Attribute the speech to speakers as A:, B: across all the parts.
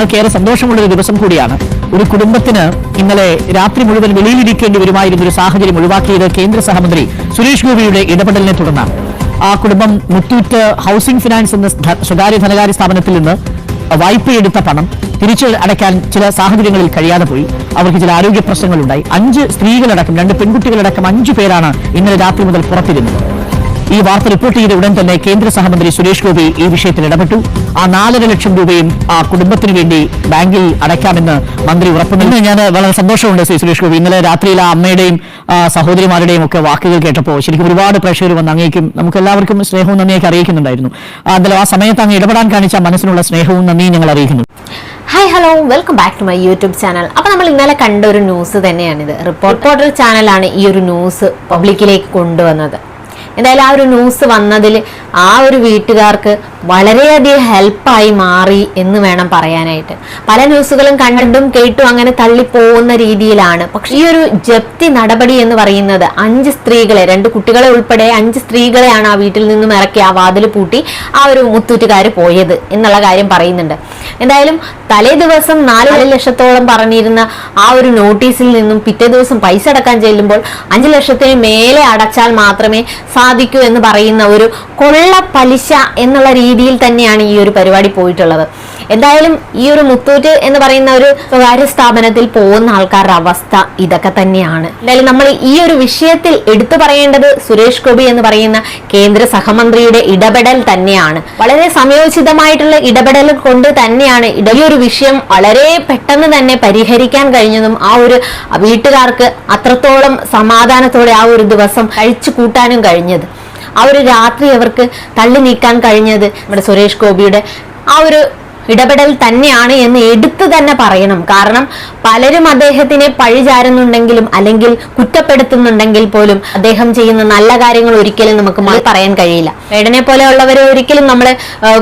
A: ഞങ്ങൾക്ക് സന്തോഷമുള്ളൊരു ദിവസം കൂടിയാണ്. ഒരു കുടുംബത്തിന് ഇന്നലെ രാത്രി മുഴുവൻ വെളിയിലിരിക്കേണ്ടി വരുമായിരുന്ന ഒരു സാഹചര്യം ഒഴിവാക്കിയത് കേന്ദ്ര സഹമന്ത്രി സുരേഷ് ഗോപിയുടെ ഇടപെടലിനെ തുടർന്നാണ്. ആ കുടുംബം മുത്തൂറ്റ് ഹൌസിംഗ് ഫിനാൻസ് എന്ന സ്വകാര്യ ധനകാര്യ സ്ഥാപനത്തിൽ നിന്ന് വായ്പയെടുത്ത പണം തിരിച്ചു അടയ്ക്കാൻ ചില സാഹചര്യങ്ങളിൽ കഴിയാതെ പോയി. അവർക്ക് ചില ആരോഗ്യ പ്രശ്നങ്ങളുണ്ടായി. അഞ്ച് സ്ത്രീകളടക്കം രണ്ട് പെൺകുട്ടികളടക്കം അഞ്ചു പേരാണ് ഇന്നലെ രാത്രി മുതൽ പുറത്തിരുന്നത്. ഈ വാർത്ത റിപ്പോർട്ട് ചെയ്ത ഉടൻ തന്നെ കേന്ദ്ര സഹമന്ത്രി സുരേഷ് ഗോപി ഈ വിഷയത്തിൽ ഇടപെട്ടു. ആ നാലര ലക്ഷം രൂപയും ആ കുടുംബത്തിന് വേണ്ടി ബാങ്കിൽ അടയ്ക്കാമെന്ന് മന്ത്രി ഉറപ്പു നൽകി ഞാൻ വളരെ സന്തോഷമുണ്ട് ശ്രീ സുരേഷ് ഗോപി. ഇന്നലെ രാത്രിയിൽ ആ അമ്മയുടെയും സഹോദരിമാരുടെയും ഒക്കെ വാക്കുകൾ കേട്ടപ്പോൾ ശരിക്കും ഒരുപാട് പ്രേക്ഷകർ വന്ന് അങ്ങേക്കും നമുക്ക് എല്ലാവർക്കും സ്നേഹവും നന്ദിയൊക്കെ അറിയിക്കുന്നുണ്ടായിരുന്നു. എന്തായാലും ആ സമയത്ത് അങ്ങ് ഇടപെടാൻ കാണിച്ച മനസ്സിനുള്ള സ്നേഹവും നന്ദിയും ഞങ്ങൾ അറിയിക്കുന്നു.
B: Hi hello welcome back to my YouTube channel അപ്പോൾ നമ്മൾ ഇന്നലെ കണ്ട ഒരു ന്യൂസ് തന്നെയാണിത്. റിപ്പോർട്ടർ ചാനലാണ് ഈ ഒരു ന്യൂസ് പബ്ലിക്കിലേക്ക് കൊണ്ടുവന്നത്. എന്തായാലും ആ ഒരു ന്യൂസ് വന്നതിൽ ആ ഒരു വീട്ടുകാർക്ക് വളരെയധികം ഹെൽപ്പായി മാറി എന്ന് വേണം പറയാനായിട്ട്. പല ന്യൂസുകളും കണ്ടും കേട്ടും അങ്ങനെ തള്ളിപ്പോകുന്ന രീതിയിലാണ്. പക്ഷെ ഈ ഒരു ജപ്തി നടപടി എന്ന് പറയുന്നത് അഞ്ച് സ്ത്രീകളെ രണ്ട് കുട്ടികളെ ഉൾപ്പെടെ അഞ്ച് സ്ത്രീകളെയാണ് ആ വീട്ടിൽ നിന്നും ഇറക്കി ആ വാതിൽ പൂട്ടി ആ ഒരു മുത്തൂറ്റുകാർ പോയത് എന്നുള്ള കാര്യം പറയുന്നുണ്ട്. എന്തായാലും തലേ ദിവസം നാല് ലക്ഷത്തോളം പറഞ്ഞിരുന്ന ആ ഒരു നോട്ടീസിൽ നിന്നും പിറ്റേ ദിവസം പൈസ അടക്കാൻ ചെല്ലുമ്പോൾ അഞ്ച് ലക്ഷത്തിന് മേലെ അടച്ചാൽ മാത്രമേ സാധിക്കൂ എന്ന് പറയുന്ന ഒരു കൊള്ള പലിശ എന്നുള്ള രീതിയിൽ തന്നെയാണ് ഈ ഒരു പരിപാടി പോയിട്ടുള്ളത്. എന്തായാലും ഈ ഒരു മുത്തൂറ്റ് എന്ന് പറയുന്ന ഒരു സ്വകാര്യ സ്ഥാപനത്തിൽ പോകുന്ന ആൾക്കാരുടെ അവസ്ഥ ഇതൊക്കെ തന്നെയാണ്. എന്തായാലും നമ്മൾ ഈ ഒരു വിഷയത്തിൽ എടുത്തു പറയേണ്ടത് സുരേഷ് ഗോപി എന്ന് പറയുന്ന കേന്ദ്ര സഹമന്ത്രിയുടെ ഇടപെടൽ തന്നെയാണ്. വളരെ സമയോചിതമായിട്ടുള്ള ഇടപെടൽ കൊണ്ട് തന്നെയാണ് ഈ ഒരു വിഷയം വളരെ പെട്ടെന്ന് തന്നെ പരിഹരിക്കാൻ കഴിഞ്ഞതും ആ ഒരു വീട്ടുകാർക്ക് അത്രത്തോളം സമാധാനത്തോടെ ആ ഒരു ദിവസം കഴിച്ചു കൂട്ടാനും കഴിഞ്ഞത്. ആ ഒരു രാത്രി അവർക്ക് തള്ളി നീക്കാൻ കഴിഞ്ഞത് നമ്മുടെ സുരേഷ് ഗോപിയുടെ ആ ഒരു ഇടപെടൽ തന്നെയാണ് എന്ന് എടുത്തു തന്നെ പറയണം. കാരണം പലരും അദ്ദേഹത്തിനെ പഴിചാരുന്നുണ്ടെങ്കിലും അല്ലെങ്കിൽ കുറ്റപ്പെടുത്തുന്നുണ്ടെങ്കിൽ പോലും അദ്ദേഹം ചെയ്യുന്ന നല്ല കാര്യങ്ങൾ ഒരിക്കലും നമുക്ക് മാറി പറയാൻ കഴിയില്ല. വേടനെ പോലെയുള്ളവരെ ഒരിക്കലും നമ്മൾ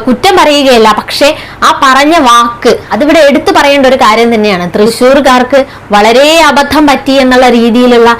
B: കുറ്റം പറയുകയില്ല. പക്ഷെ ആ പറഞ്ഞ വാക്ക് അതിവിടെ എടുത്തു പറയേണ്ട ഒരു കാര്യം തന്നെയാണ്. തൃശ്ശൂർകാർക്ക് വളരെ അബദ്ധം പറ്റി എന്നുള്ള രീതിയിലുള്ള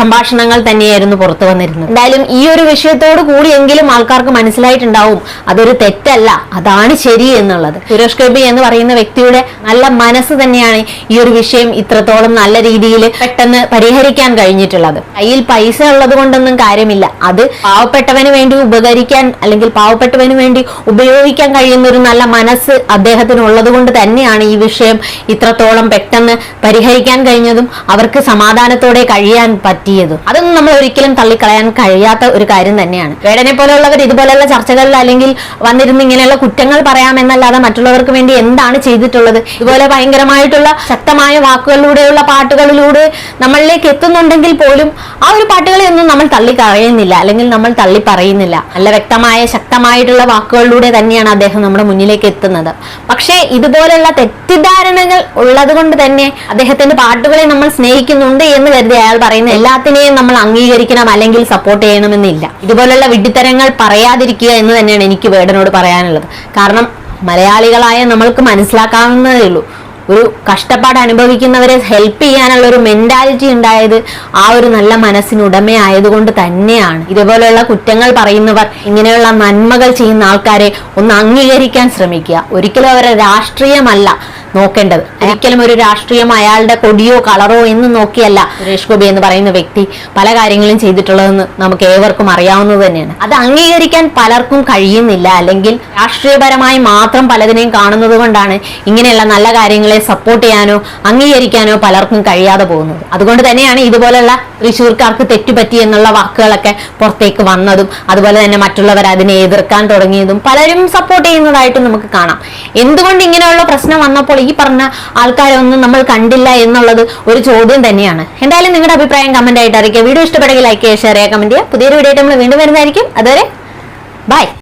B: സംഭാഷണങ്ങൾ തന്നെയായിരുന്നു പുറത്തു വന്നിരുന്നത്. എന്തായാലും ഈ ഒരു വിഷയത്തോട് കൂടിയെങ്കിലും ആൾക്കാർക്ക് മനസ്സിലായിട്ടുണ്ടാവും. അതൊരു തെറ്റല്ല. അതാണ് ശരി എന്നുള്ളത്. സുരേഷ് ഗോപി എന്ന് പറയുന്ന വ്യക്തിയുടെ നല്ല മനസ്സ് തന്നെയാണ് ഈ ഒരു വിഷയം ഇത്രത്തോളം നല്ല രീതിയിൽ പെട്ടെന്ന് പരിഹരിക്കാൻ കഴിഞ്ഞിട്ടുള്ളത്. കയ്യിൽ പൈസ ഉള്ളത് കൊണ്ടൊന്നും കാര്യമില്ല. അത് പാവപ്പെട്ടവന് വേണ്ടി ഉപകരിക്കാൻ അല്ലെങ്കിൽ പാവപ്പെട്ടവന് വേണ്ടി ഉപയോഗിക്കാൻ കഴിയുന്ന ഒരു നല്ല മനസ്സ് അദ്ദേഹത്തിന് ഉള്ളത് കൊണ്ട് തന്നെയാണ് ഈ വിഷയം ഇത്രത്തോളം പെട്ടെന്ന് പരിഹരിക്കാൻ കഴിഞ്ഞതും അവർക്ക് സമാധാനത്തോടെ കഴിയാൻ പറ്റിയതും. അതൊന്നും നമ്മൾ ഒരിക്കലും തള്ളിക്കളയാൻ കഴിയാത്ത ഒരു കാര്യം തന്നെയാണ്. വേടനെ പോലെയുള്ളവർ ഇതുപോലെയുള്ള ചർച്ചകളിൽ അല്ലെങ്കിൽ വന്നിരുന്ന് ഇങ്ങനെയുള്ള കുറ്റങ്ങൾ പറയാമെന്നല്ലാതെ മറ്റുള്ളവർക്ക് വേണ്ടി എന്താണ് ചെയ്തിട്ടുള്ളത്? ഇതുപോലെ ഭയങ്കരമായിട്ടുള്ള ശക്തമായ വാക്കുകളിലൂടെയുള്ള പാട്ടുകളിലൂടെ നമ്മളിലേക്ക് എത്തുന്നുണ്ടെങ്കിൽ പോലും ആ ഒരു പാട്ടുകളെ ഒന്നും നമ്മൾ തള്ളി കളയുന്നില്ല അല്ലെങ്കിൽ നമ്മൾ തള്ളി പറയുന്നില്ല നല്ല വ്യക്തമായ ശക്തമായിട്ടുള്ള വാക്കുകളിലൂടെ തന്നെയാണ് അദ്ദേഹം നമ്മുടെ മുന്നിലേക്ക് എത്തുന്നത്. പക്ഷേ ഇതുപോലെയുള്ള തെറ്റിദ്ധാരണകൾ ഉള്ളത് കൊണ്ട് തന്നെ അദ്ദേഹത്തിന്റെ പാട്ടുകളെ നമ്മൾ സ്നേഹിക്കുന്നുണ്ട് എന്ന് കരുതി അയാൾ പറയുന്ന എല്ലാത്തിനെയും നമ്മൾ അംഗീകരിക്കണം അല്ലെങ്കിൽ സപ്പോർട്ട് ചെയ്യണമെന്നില്ല. ഇതുപോലുള്ള വിഡ്ഢിത്തരങ്ങൾ പറയാതിരിക്കുക എന്ന് തന്നെയാണ് എനിക്ക് വേടനോട് പറയാനുള്ളത്. കാരണം മലയാളികളായ നമ്മൾക്ക് മനസ്സിലാക്കാവുന്നതേ ഉള്ളൂ. ഒരു കഷ്ടപ്പാട് അനുഭവിക്കുന്നവരെ ഹെൽപ്പ് ചെയ്യാനുള്ള ഒരു മെന്റാലിറ്റി ഉണ്ടായത് ആ ഒരു നല്ല മനസ്സിനുടമയായതുകൊണ്ട് തന്നെയാണ്. ഇതുപോലെയുള്ള കുറ്റങ്ങൾ പറയുന്നവർ ഇങ്ങനെയുള്ള നന്മകൾ ചെയ്യുന്ന ആൾക്കാരെ ഒന്ന് അംഗീകരിക്കാൻ ശ്രമിക്കുക. ഒരിക്കലും അവരെ രാഷ്ട്രീയമല്ല നോക്കേണ്ടത്. ഒരിക്കലും ഒരു രാഷ്ട്രീയം അയാളുടെ കൊടിയോ കളറോ എന്ന് നോക്കിയല്ല സുരേഷ് ഗോപി എന്ന് പറയുന്ന വ്യക്തി പല കാര്യങ്ങളും ചെയ്തിട്ടുള്ളതെന്ന് നമുക്ക് ഏവർക്കും അറിയാവുന്നത് തന്നെയാണ്. അത് അംഗീകരിക്കാൻ പലർക്കും കഴിയുന്നില്ല. അല്ലെങ്കിൽ രാഷ്ട്രീയപരമായി മാത്രം പലതിനെയും കാണുന്നത് കൊണ്ടാണ് ഇങ്ങനെയുള്ള നല്ല കാര്യങ്ങളെ സപ്പോർട്ട് ചെയ്യാനോ അംഗീകരിക്കാനോ പലർക്കും കഴിയാതെ പോകുന്നത്. അതുകൊണ്ട് തന്നെയാണ് ഇതുപോലുള്ള തൃശ്ശൂർക്കാർക്ക് തെറ്റുപറ്റി എന്നുള്ള വാക്കുകളൊക്കെ പുറത്തേക്ക് വന്നതും അതുപോലെ തന്നെ മറ്റുള്ളവർ അതിനെ എതിർക്കാൻ തുടങ്ങിയതും പലരും സപ്പോർട്ട് ചെയ്യുന്നതായിട്ട് നമുക്ക് കാണാം. എന്തുകൊണ്ട് ഇങ്ങനെയുള്ള പ്രശ്നം വന്നപ്പോൾ ഈ പറഞ്ഞ ആൾക്കാരെ ഒന്നും നമ്മൾ കണ്ടില്ല എന്നുള്ളത് ഒരു ചോദ്യം തന്നെയാണ്. എന്തായാലും നിങ്ങളുടെ അഭിപ്രായം കമന്റ് ആയിട്ട് അറിയിക്കുക. വീഡിയോ ഇഷ്ടപ്പെടുകയും ലൈക്ക് ചെയ്യുക ഷെയർ ചെയ്യുക കമന്റ് ചെയ്യുക. പുതിയൊരു വീഡിയോ നമ്മൾ വീണ്ടും വരുന്നതായിരിക്കും. അതുവരെ ബൈ